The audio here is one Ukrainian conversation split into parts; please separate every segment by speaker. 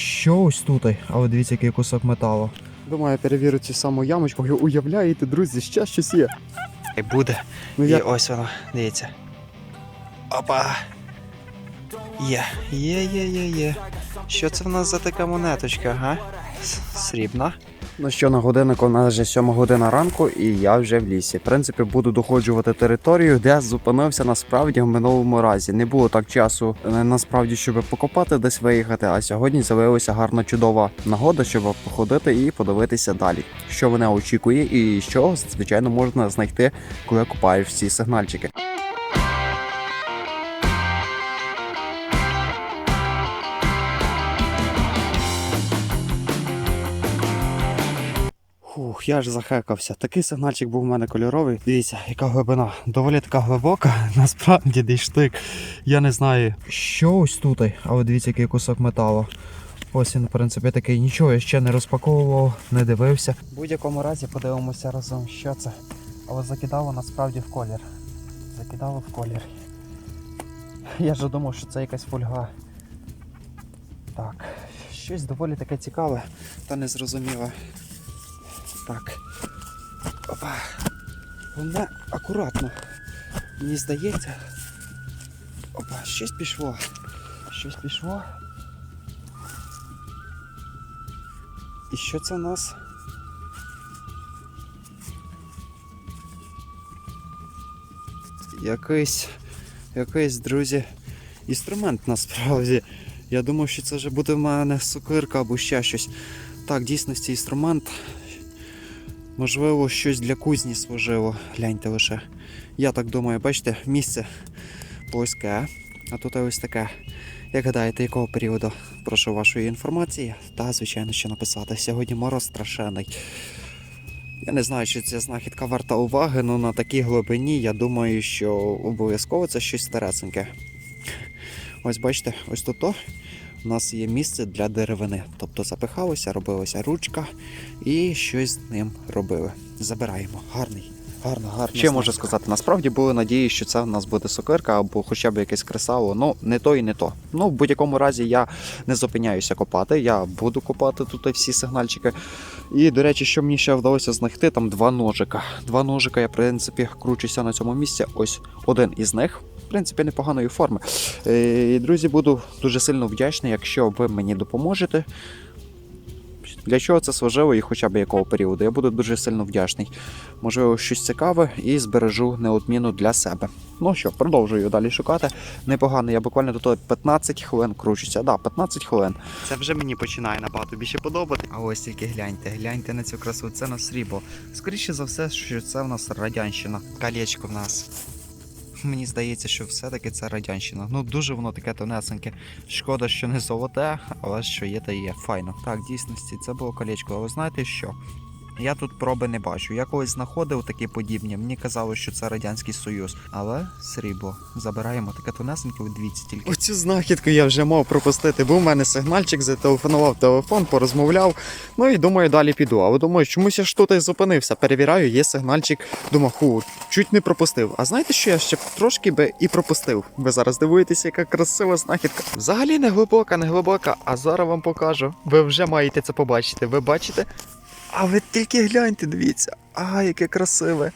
Speaker 1: що ось тут? Але дивіться, який кусок металу.
Speaker 2: Думаю, я перевірю цю саму ямочку. Ви уявляєте, друзі, ще щось є.
Speaker 1: І буде.
Speaker 2: Ну
Speaker 1: І ось воно, дивіться. Опа. Є, є, є, є, є. Що це в нас за така монеточка, га? Срібна.
Speaker 2: Ну що на годиннику, у нас вже 7 година ранку, і я вже в лісі. В принципі, буду доходжувати територію, де зупинився насправді в минулому разі. Не було так часу е, насправді, щоб покопати, десь виїхати. А сьогодні з'явилася гарна чудова нагода, щоб походити і подивитися далі, що мене очікує, і що звичайно можна знайти, коли копаєш ці сигнальчики. Фух, я ж захекався. Такий сигнальчик був у мене кольоровий. Дивіться, яка глибина. Доволі така глибока. Насправді десь штик. Я не знаю.
Speaker 1: Що ось тут? Але дивіться, який кусок металу. Ось він, в принципі, такий. Нічого я ще не розпаковував, не дивився.
Speaker 2: В будь-якому разі подивимося разом, що це. Але закидало насправді в колір. Закидало в колір. Я ж думав, що це якась фольга. Так, щось доволі таке цікаве та незрозуміле. Так. Опа. Головне акуратно. Мені здається. Опа, щось пішло. Щось пішло. І що це у нас? Якийсь, якийсь, друзі, інструмент насправді. Я думав, що це вже буде в мене сокирка або ще щось. Так, дійсності інструмент. Можливо, щось для кузні служило. Гляньте лише. Я так думаю, бачите, місце плоске, а тут ось таке. Як гадаєте, якого періоду? Прошу вашої інформації та, звичайно, що написати. Сьогодні мороз страшенний. Я не знаю, чи ця знахідка варта уваги, але на такій глибині я думаю, що обов'язково це щось старесеньке. Ось бачите, ось тут то у нас є місце для деревини. Тобто запихалося, робилася ручка і щось з ним робили. Забираємо. Гарний. Гарно, гарно. Ще можу сказати, насправді були надії, що це в нас буде сокирка або хоча б якесь кресало. Ну, не то і не то. Ну, в будь-якому разі я не зупиняюся копати. Я буду копати тут всі сигнальчики. І, до речі, що мені ще вдалося знайти, там два ножика. Два ножика, я, в принципі, кручуся на цьому місці. Ось один із них. В принципі, непоганої форми. Е, І, друзі, буду дуже сильно вдячний, якщо ви мені допоможете. Для чого це служило і хоча б якого періоду. Я буду дуже сильно вдячний. Можливо, щось цікаве і збережу неодмінно для себе. Ну що, продовжую далі шукати. Непогано, я буквально до того 15 хвилин кручуся. Да, 15 хвилин.
Speaker 1: Це вже мені починає набагато більше подобати. А ось тільки гляньте, гляньте на цю красу, це на срібло. Скоріше за все, що це в нас радянщина. Колечко в нас. Мені здається, що все-таки це радянщина. Ну дуже воно таке тонесеньке. Шкода, що не золоте, але що є, та є. Файно. Так, в дійсності, це було колечко. Але знаєте що? Я тут проби не бачу. Я колись знаходив такі подібні. Мені казали, що це Радянський Союз. Але срібло. Забираємо таке тонесеньке, дивіться тільки.
Speaker 2: Оцю знахідку я вже мав пропустити. Був у мене сигнальчик, зателефонував телефон, порозмовляв. Ну і думаю, далі піду. Але думаю, чомусь я ж тут зупинився. Перевіряю, є сигнальчик. Думаю, ху, чуть не пропустив. А знаєте, що я ще трошки би і пропустив? Ви зараз дивуєтеся, яка красива знахідка. Взагалі не глибока, не глибока, а зараз вам покажу. Ви вже маєте це побачити. Ви бачите? А ви тільки гляньте, дивіться. А, яке красиве.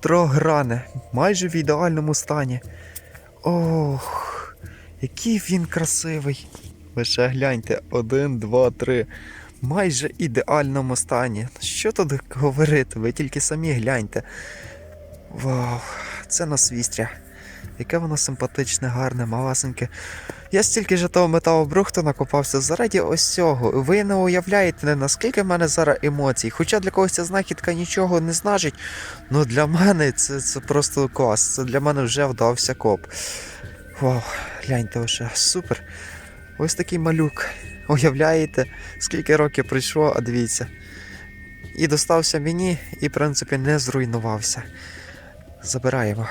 Speaker 2: Трогране, майже в ідеальному стані. Ох, який він красивий. Лише гляньте, один, два, три. Майже ідеальному стані. Що тут говорити? Ви тільки самі гляньте. Вау, це насвістря. Яке воно симпатичне, гарне, малесеньке. Я стільки ж того металобрухту накопався заради ось цього. Ви не уявляєте, наскільки в мене зараз емоцій. Хоча для когось ця знахідка нічого не значить, ну для мене це, це просто клас. Це для мене вже вдався коп. Вау, гляньте лише, супер. Ось такий малюк. Уявляєте, скільки років пройшло, а дивіться. І достався мені, і, в принципі, не зруйнувався. Забираємо.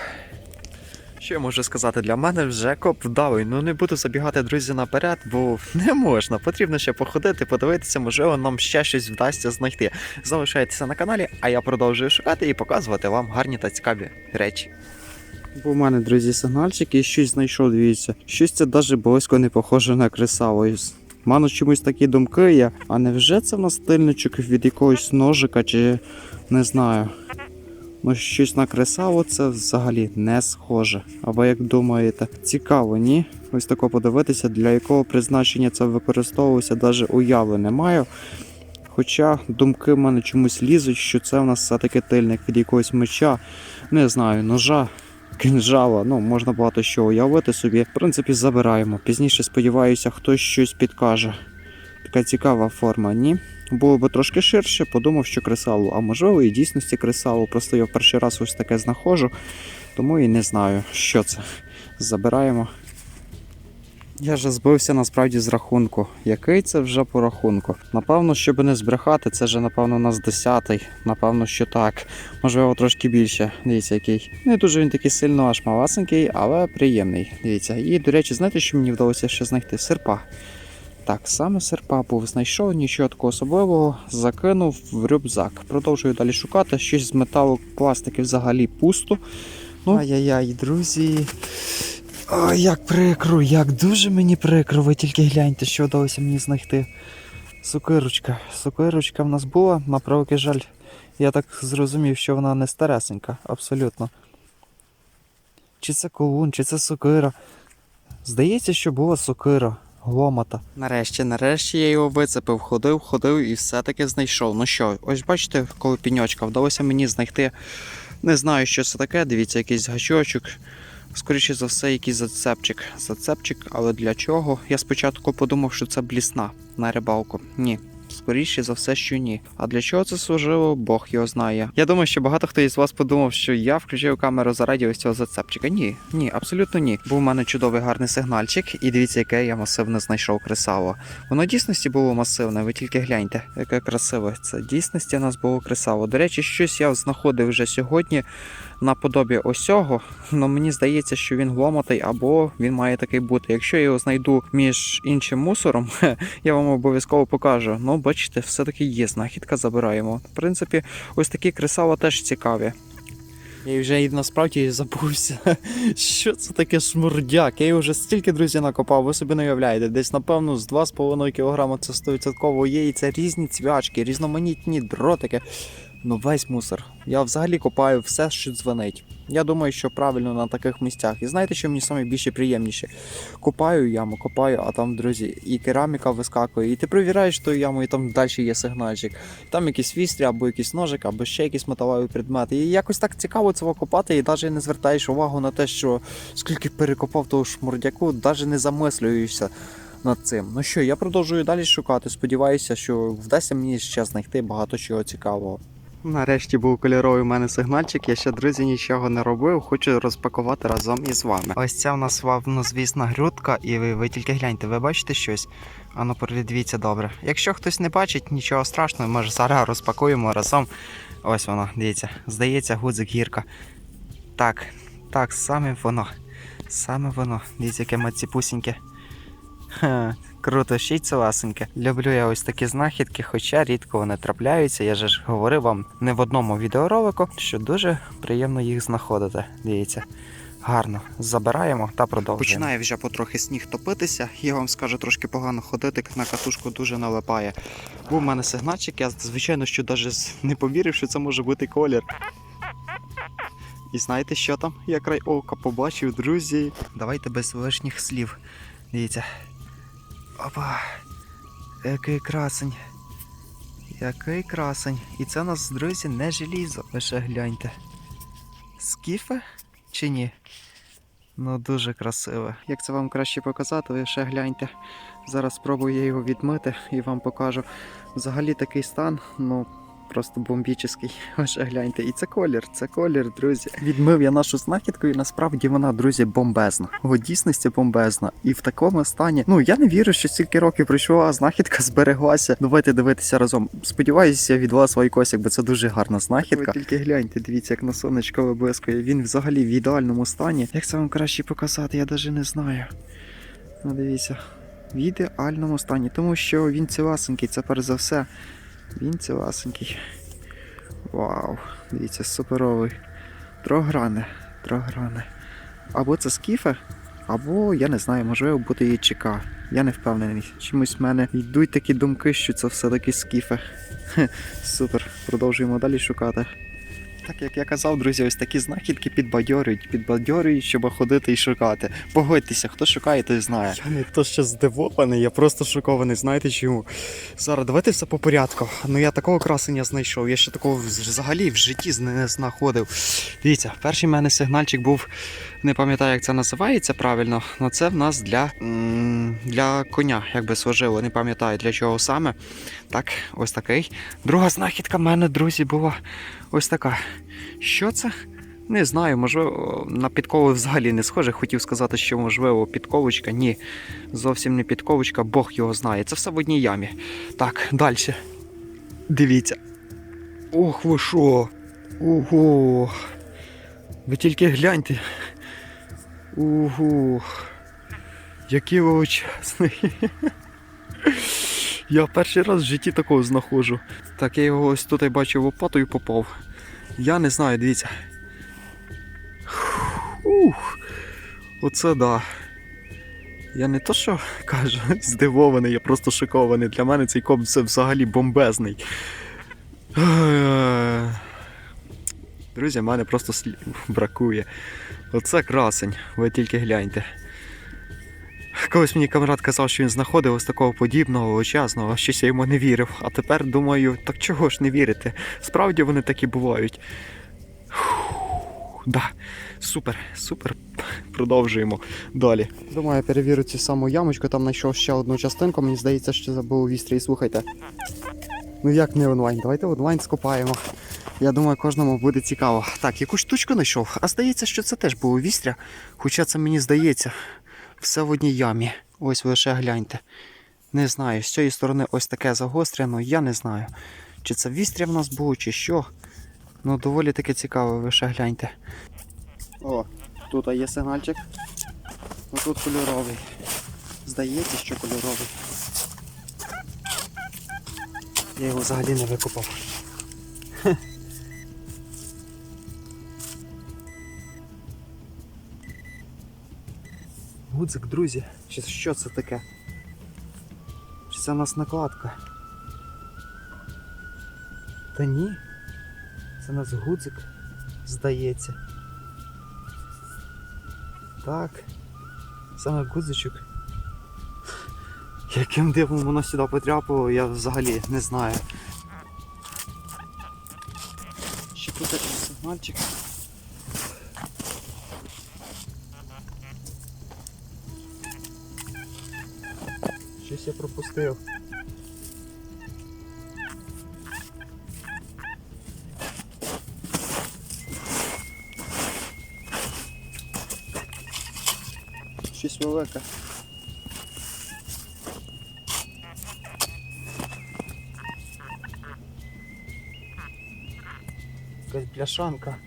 Speaker 2: Що я можу сказати? Для мене вже коп вдалий. Ну не буду забігати, друзі, наперед, бо не можна. Потрібно ще походити, подивитися, можливо, нам ще щось вдасться знайти. Залишайтеся на каналі, а я продовжую шукати і показувати вам гарні та цікаві речі. Бо в мене, друзі, сигнальчик і щось знайшов, дивіться. Щось це навіть близько не похоже на кресало. У мене чомусь такі думки є. А невже це в нас тильничок від якогось ножика, чи не знаю. Ну, щось на кресало це взагалі не схоже. Або як думаєте, цікаво, ні? Ось тако подивитися, для якого призначення це використовувалося, навіть уяви не маю. Хоча думки в мене чомусь лізуть, що це в нас все-таки тильник від якогось меча, не знаю, ножа, кинжала, ну можна багато що уявити собі. В принципі, забираємо. Пізніше сподіваюся, хтось щось підкаже. Така цікава форма, ні? Було би трошки ширше, подумав, що кресало, а можливо і дійсності кресало. Просто я в перший раз ось таке знаходжу, тому і не знаю, що це. Забираємо. Я вже збився насправді з рахунку. Який це вже по рахунку? Напевно, щоб не збрехати, це вже напевно у нас 10-й. Напевно, що так. Можливо, трошки більше. Дивіться, який. Не дуже він такий сильно аж маласенький, але приємний. Дивіться. І, до речі, знаєте, що мені вдалося ще знайти? Серпа. Так, саме серпа був знайшов, нічого такого особливого, закинув в рюкзак. Продовжую далі шукати. Щось з металу пластики взагалі пусто. Ну, ай-яй-яй, друзі. Ой, як прикро, як дуже мені прикро. Ви тільки гляньте, що вдалося мені знайти. Сокирочка. Сокирочка в нас була, на превеликий жаль. Я так зрозумів, що вона не старесенька, абсолютно. Чи це колун, чи це сокира. Здається, що була сокира, ломата. Нарешті, нарешті я його вицепив, ходив, ходив і все-таки знайшов. Ну що, ось бачите, коли піньочка вдалося мені знайти. Не знаю, що це таке. Дивіться, якийсь гачочок. Скоріше за все, якийсь зацепчик. Зацепчик, але для чого? Я спочатку подумав, що це блісна на рибалку. Ні. Скоріше за все, що ні. А для чого це служило, Бог його знає. Я думаю, що багато хто із вас подумав, що я включив камеру заради ось цього зацепчика. Ні, ні, абсолютно ні. Був у мене чудовий гарний сигнальчик, і дивіться, яке я масивне знайшов кресало. Воно дійсності було масивне, ви тільки гляньте, яке красиве. Це дійсності у нас було кресало. До речі, щось я знаходив вже сьогодні наподобі ось цього, але мені здається, що він гломатий або він має такий бути. Якщо я його знайду між іншим мусором, я вам обов'язково покажу. Ну, бачите, все-таки є знахідка, забираємо. В принципі, ось такі кресала теж цікаві. Я вже і насправді забувся. Що це таке шмурдяк? Я вже стільки друзі накопав, ви собі не уявляєте. Десь, напевно, з 2,5 кг це 100% є. І це різні цвячки, різноманітні дротики. Ну, весь мусор. Я взагалі копаю все, що дзвонить. Я думаю, що правильно на таких місцях. І знаєте, що мені саме більше приємніше? Копаю яму, копаю, а там, друзі, і кераміка вискакує, і ти перевіряєш ту яму, і там далі є сигнальчик. Там якийсь вістря, або якийсь ножик, або ще якийсь металевий предмет. І якось так цікаво цього копати, і навіть не звертаєш увагу на те, що скільки перекопав того шмурдяку, навіть не замислюєшся над цим. Ну що, я продовжую далі шукати. Сподіваюся, що вдасться мені ще знайти багато чого цікавого. Нарешті був кольоровий у мене сигнальчик. Я ще друзі нічого не робив. Хочу розпакувати разом із вами. Ось ця в нас славнозвісна грудка, і ви, ви тільки гляньте, ви бачите щось? Ану, передивіться добре. Якщо хтось не бачить, нічого страшного, може зараз розпакуємо разом. Ось воно, дивіться, здається, гудзик гірка. Так, так, саме воно. Саме воно. Дивіться, яке маціпусіньке. Круто, ще й целасеньке. Люблю я ось такі знахідки, хоча рідко вони трапляються. Я ж говорив вам не в одному відеоролику, що дуже приємно їх знаходити. Дивіться. Гарно, забираємо та продовжуємо. Починає вже потрохи сніг топитися. Я вам скажу трошки погано ходити, на катушку дуже налипає. Був у мене сигнальчик, я звичайно що навіть не повірив, що це може бути колір. І знаєте, що там? Я край ока побачив, друзі. Давайте без лишніх слів. Дивіться. Опа. Який красень. Який красень. І це у нас, друзі, не желізо. Ви ще гляньте. Скіфе чи ні? Ну, дуже красиве. Як це вам краще показати, ви ще гляньте. Зараз спробую я його відмити і вам покажу. Взагалі такий стан, ну. Просто бомбічний. Ви гляньте. І це колір, це колір, друзі. Відмив я нашу знахідку, і насправді вона, друзі, бомбезна. О, дійсності бомбезна. І в такому стані. Ну я не вірю, що стільки років пройшло, а знахідка збереглася. Давайте дивитися разом. Сподіваюся, від вас лайкосик, бо це дуже гарна знахідка. Ви тільки гляньте, дивіться, як на сонечко виблискує. Він взагалі в ідеальному стані. Як це вам краще показати, я навіть не знаю. Ну, дивіться. В ідеальному стані, тому що він ціласенький, це перш за все. Він ціласенький. Вау, дивіться, суперовий. Трогране, трогране. Або це скіфе,
Speaker 1: Або, я не знаю, можливо, буде і ЧК. Я не впевнений. Чомусь в мене йдуть такі думки, що це все-таки скіфер. Супер, продовжуємо далі шукати. Так як я казав, друзі, ось такі знахідки підбадьорюють, підбадьорюють, щоб ходити і шукати. Погодьтеся, хто шукає, той знає.
Speaker 2: Я не то ще здивований, я просто шокований. Знаєте чому? Зараз давайте все по порядку. Ну я такого красення знайшов. Я ще такого взагалі в житті не знаходив. Дивіться, перший в мене сигнальчик був. Не пам'ятаю, як це називається правильно, але це в нас для, для коня, якби служило. Не пам'ятаю для чого саме. Так, ось такий. Друга знахідка в мене, друзі, була ось така. Що це? Не знаю, можливо, на підкову взагалі не схоже. Хотів сказати, що можливо підковочка. Ні, зовсім не підковочка, Бог його знає. Це все в одній ямі. Так, далі. Дивіться. Ох, ви що? Ого. Ви тільки гляньте. Ого. Які ви очасний. Я перший раз в житті такого знаходжу. Так, я його ось тут бачив лопатою попав. Я не знаю, дивіться. Ух, оце да. Я не то що кажу, здивований, я просто шокований. Для мене цей коп це взагалі бомбезний. Друзі, в мене просто слів бракує. Оце красень, ви тільки гляньте. Колись мені камрад казав, що він знаходив ось такого подібного, величезного, щось я йому не вірив. А тепер думаю, так чого ж не вірити? Справді вони такі бувають. Фух, Да, супер, супер. Продовжуємо далі. Думаю, я перевірю цю саму ямочку, там знайшов ще одну частинку, мені здається, що забув у вістрі. Слухайте. Ну як не онлайн? Давайте онлайн скопаємо. Я думаю, кожному буде цікаво. Так, яку штучку знайшов? А здається, що це теж було вістря. Хоча це мені здається, все в одній ямі. Ось ви лише гляньте. Не знаю, з цієї сторони ось таке загострено, я не знаю. Чи це вістря в нас було, чи що. Ну, доволі таки цікаво, ви ще гляньте. О, тут є сигнальчик. Отут кольоровий. Здається, що кольоровий. Я його взагалі не викопав. Гудзик, друзі, що це таке? Чи це у нас накладка? Та ні. Це у нас гудзик, здається. Так. Саме гудзичок. Яким дивом воно сюди потрапило, я взагалі не знаю. Ще тут такий сигнальчик. Я пропустив. Щось велике. Якась бляшанка.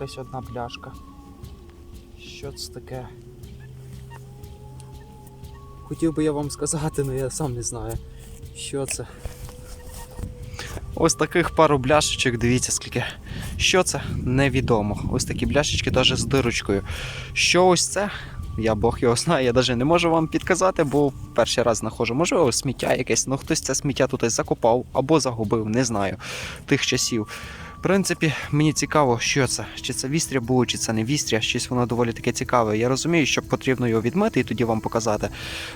Speaker 2: Якась одна пляшка. Що це таке? Хотів би я вам сказати, але я сам не знаю, що це. Ось таких пару бляшечок, дивіться скільки. Що це? Невідомо. Ось такі бляшечки навіть з дирочкою. Що ось це? Я Бог його знає, я навіть не можу вам підказати, бо перший раз знаходжу. Можливо, сміття якесь, ну хтось це сміття тут закопав або загубив, не знаю. Тих часів. В принципі, мені цікаво, що це. Чи це вістря було, чи це не вістря. Щось воно доволі таке цікаве. Я розумію, що потрібно його відмити і тоді вам показати.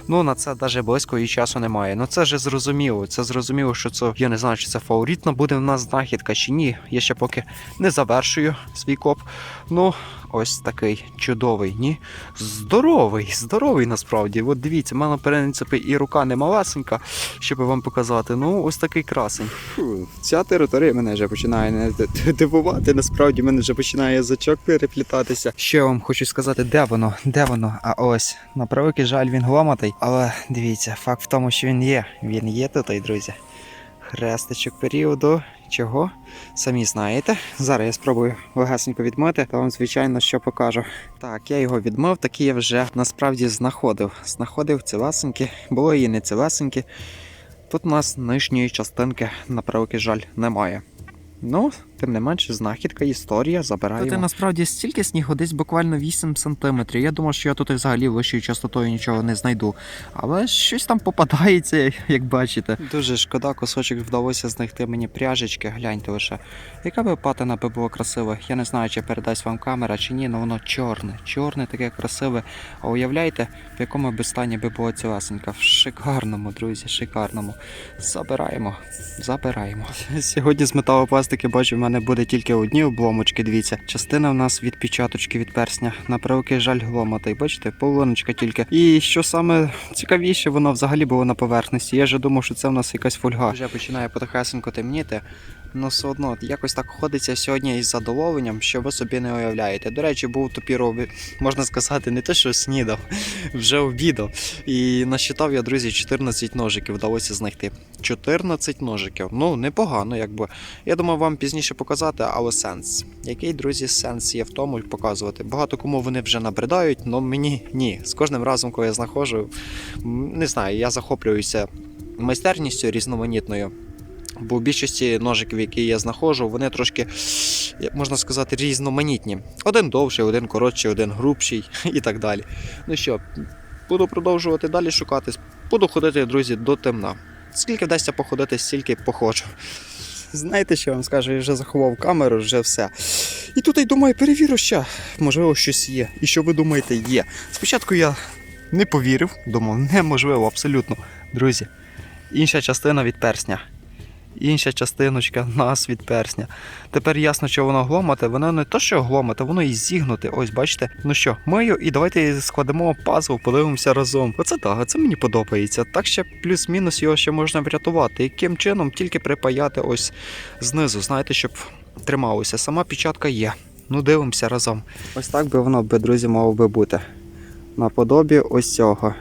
Speaker 2: Ну на це навіть близько і часу немає. Ну це вже зрозуміло. Це зрозуміло, що це я не знаю, чи це фаворитна буде в нас знахідка чи ні. Я ще поки не завершую свій коп. Ну, ось такий чудовий, ні? Здоровий, здоровий насправді. От дивіться, в мене в принципі і рука не малесенька, щоб вам показати. Ну, ось такий красень.
Speaker 3: Фу, ця територія мене вже починає не дивувати. Насправді мене вже починає язичок переплітатися.
Speaker 1: Що я вам хочу сказати, де воно? Де воно? А ось, на превеликий жаль, він гламатий. Але дивіться, факт в тому, що він є. Він є тут, друзі. хрестичок періоду. Чого? Самі знаєте. Зараз я спробую легесенько відмити, та вам, звичайно, що покажу. Так, я його відмив, такі я вже насправді знаходив. Знаходив цілесенькі, було і не цілесенькі. Тут у нас нижньої частинки, на превеликий жаль, немає. Ну, тим не менше, знахідка, історія, забираємо.
Speaker 2: Та ти
Speaker 1: насправді стільки снігу, десь буквально 8 сантиметрів. Я думав, що я тут взагалі вищою частотою нічого не знайду. Але щось там попадається, як бачите. Дуже шкода, кусочок вдалося знайти мені пряжечки, гляньте лише. Яка би патина би була красива? Я не знаю, чи передасть вам камера чи ні, але воно чорне, чорне, таке красиве. А уявляєте, в якому би стані би була цілесенька? В шикарному, друзі, шикарному. Забираємо, забираємо. Сьогодні з металопластики бачу, в мене буде тільки одні обломочки. Дивіться, частина в нас від печаточки від персня. На превеликий жаль гломатий. Бачите, половиночка тільки. І що саме цікавіше, воно взагалі було на поверхності. Я вже думав, що це в нас якась фольга. Вже починає потихесенько темніти. Ну, все одно якось так ходиться сьогодні із задоволенням, що ви собі не уявляєте. До речі, був топіровий, можна сказати, не те, що снідав, вже обідав. І насчитав я, друзі, 14 ножиків вдалося знайти. 14 ножиків. Ну, непогано, якби. Я думав вам пізніше показати, але сенс. Який, друзі, сенс є в тому показувати. Багато кому вони вже набридають, але мені ні. З кожним разом, коли я знаходжу, не знаю, я захоплююся майстерністю різноманітною. Бо в більшості ножиків, які я знаходжу, вони трошки, можна сказати, різноманітні. Один довший, один коротший, один грубший і так далі. Ну що, буду продовжувати далі шукати. Буду ходити, друзі, до темна. Скільки вдасться походити, стільки походжу. Знаєте, що вам скажу, я вже заховав камеру, вже все. І тут я думаю, перевірю ще. Можливо, щось є. І що ви думаєте, є. Спочатку я не повірив, думав, неможливо, абсолютно. Друзі, інша частина від персня. Інша частиночка нас від персня. Тепер ясно, що воно гломате, воно не то, що гломате, воно і зігнуте. Ось бачите. Ну що, мию і давайте складемо пазл, подивимося разом. Оце так, це мені подобається. Так ще плюс-мінус його ще можна врятувати. Яким чином тільки припаяти ось знизу, знаєте, щоб трималося. Сама печатка є. Ну, дивимося разом. Ось так би воно би, друзі, мало би бути. Наподобі ось цього.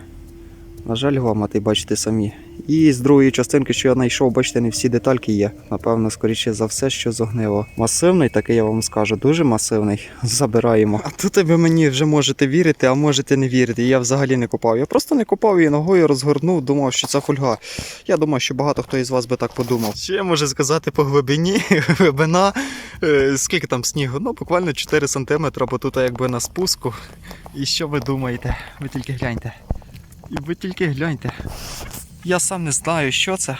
Speaker 1: На жаль, гломатий, бачите самі. І з другої частинки, що я знайшов, бачите, не всі детальки є. Напевно, скоріше за все, що зогнило. Масивний, такий я вам скажу, дуже масивний. Забираємо. А тут ви мені вже можете вірити, а можете не вірити. Я взагалі не копав. Я просто не копав її ногою, розгорнув, думав, що це фольга. Я думаю, що багато хто із вас би так подумав. Що я можу сказати по глибині? Глибина, е, скільки там снігу? Ну, буквально 4 см, бо тут якби на спуску. І що ви думаєте? Ви тільки гляньте. І ви тільки гляньте. Я сам не знаю, що це.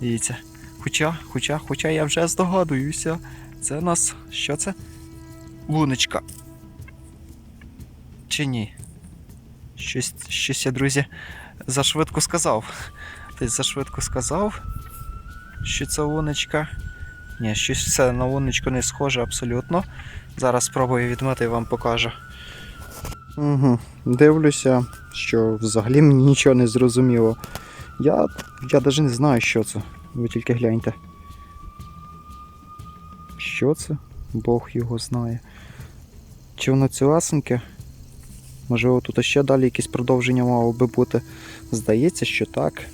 Speaker 1: Дивіться. Хоча, хоча, хоча я вже здогадуюся. Це у нас. Що це? Луночка. Чи ні? Щось, щось я, друзі, зашвидко сказав. Десь зашвидко сказав, що це луночка. Ні, щось це на луночку не схоже абсолютно. Зараз спробую відмити і вам покажу. Угу. Дивлюся, що взагалі мені нічого не зрозуміло. Я, я навіть не знаю, що це. Ви тільки гляньте. Що це? Бог його знає. Чи воно цілесеньке? Можливо, тут ще далі якесь продовження мало би бути. Здається, що так.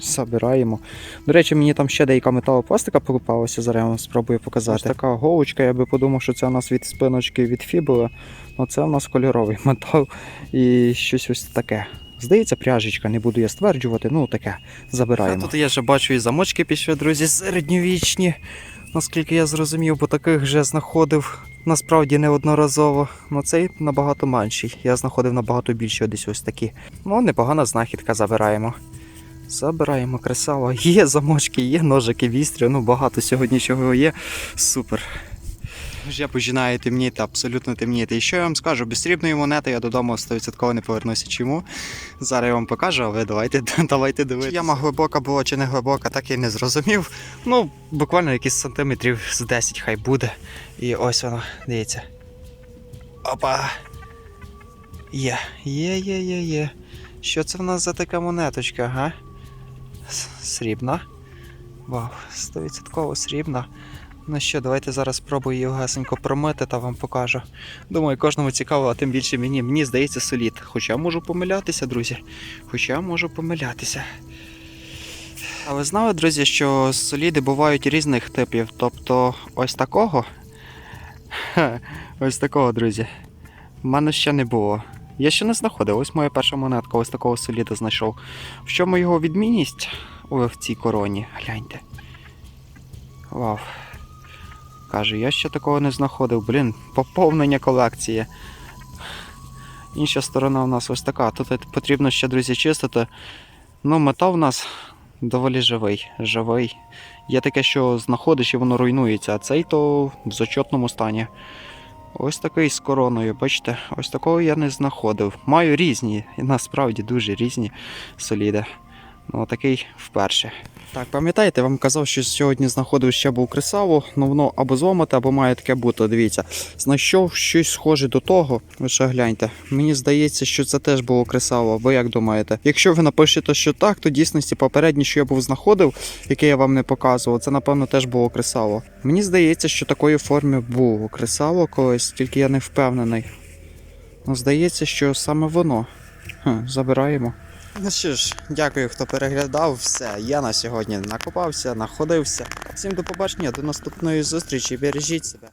Speaker 1: Забираємо. До речі, мені там ще деяка металопластика покупалася, зараз я вам спробую показати. Ось така голочка, я би подумав, що це у нас від спиночки від фібули. Ну це у нас кольоровий метал і щось ось таке. Здається, пряжечка, не буду я стверджувати, ну таке. Забираємо. Тут я вже бачу і замочки пішли, друзі, середньовічні. Наскільки я зрозумів, бо таких вже знаходив насправді неодноразово. Ну цей набагато менший. Я знаходив набагато більше десь ось такі. Ну, непогана знахідка забираємо. Забираємо красава. Є замочки, є ножики, вістрі, ну багато сьогодні чого є. Супер. Вже починає темніти, абсолютно темніти. І що я вам скажу, без срібної монети я додому 100% не повернуся. Чому? Зараз я вам покажу, а ви давайте, давайте дивитися. Яма глибока була чи не глибока, так і не зрозумів. Ну, буквально якісь сантиметрів з 10 хай буде. І ось воно, дивіться. Опа! Є, є, є, є, є. Що це в нас за така монеточка, га? Срібна. Вау, 100% срібна. Ну що, давайте зараз спробую її гасенько промити та вам покажу. Думаю, кожному цікаво, а тим більше мені. Мені здається солід. Хоча можу помилятися, друзі. Хоча можу помилятися. А ви знали, друзі, що соліди бувають різних типів. Тобто, ось такого. Хе, ось такого, друзі. В мене ще не було. Я ще не знаходив. Ось моя перша монетка, ось такого соліда знайшов. В чому його відмінність Ой, в цій короні? Гляньте. Вау. Каже, я ще такого не знаходив. Блін, поповнення колекції. Інша сторона у нас ось така. Тут потрібно ще, друзі, чистити. Ну, метал у нас доволі живий. Живий. Є таке, що знаходиш і воно руйнується, а цей то в зачетному стані. Ось такий з короною, бачите, ось такого я не знаходив. Маю різні, і насправді дуже різні соліди. Ну, такий вперше. Так, пам'ятаєте, вам казав, що сьогодні знаходив ще був кресаву, ну воно або зломате, або має таке бути. Дивіться, знайшов щось схоже до того. Ви ще гляньте. Мені здається, що це теж було кресаво. Ви як думаєте? Якщо ви напишете, що так, то дійсності попереднє, що я був знаходив, яке я вам не показував, це напевно теж було кресаво. Мені здається, що такої форми було кресаво колись, тільки я не впевнений. Ну, здається, що саме воно. Хм, забираємо. Ну що ж, дякую, хто переглядав. Все, я на сьогодні накопався, находився. Всім до побачення, до наступної зустрічі. Бережіть себе.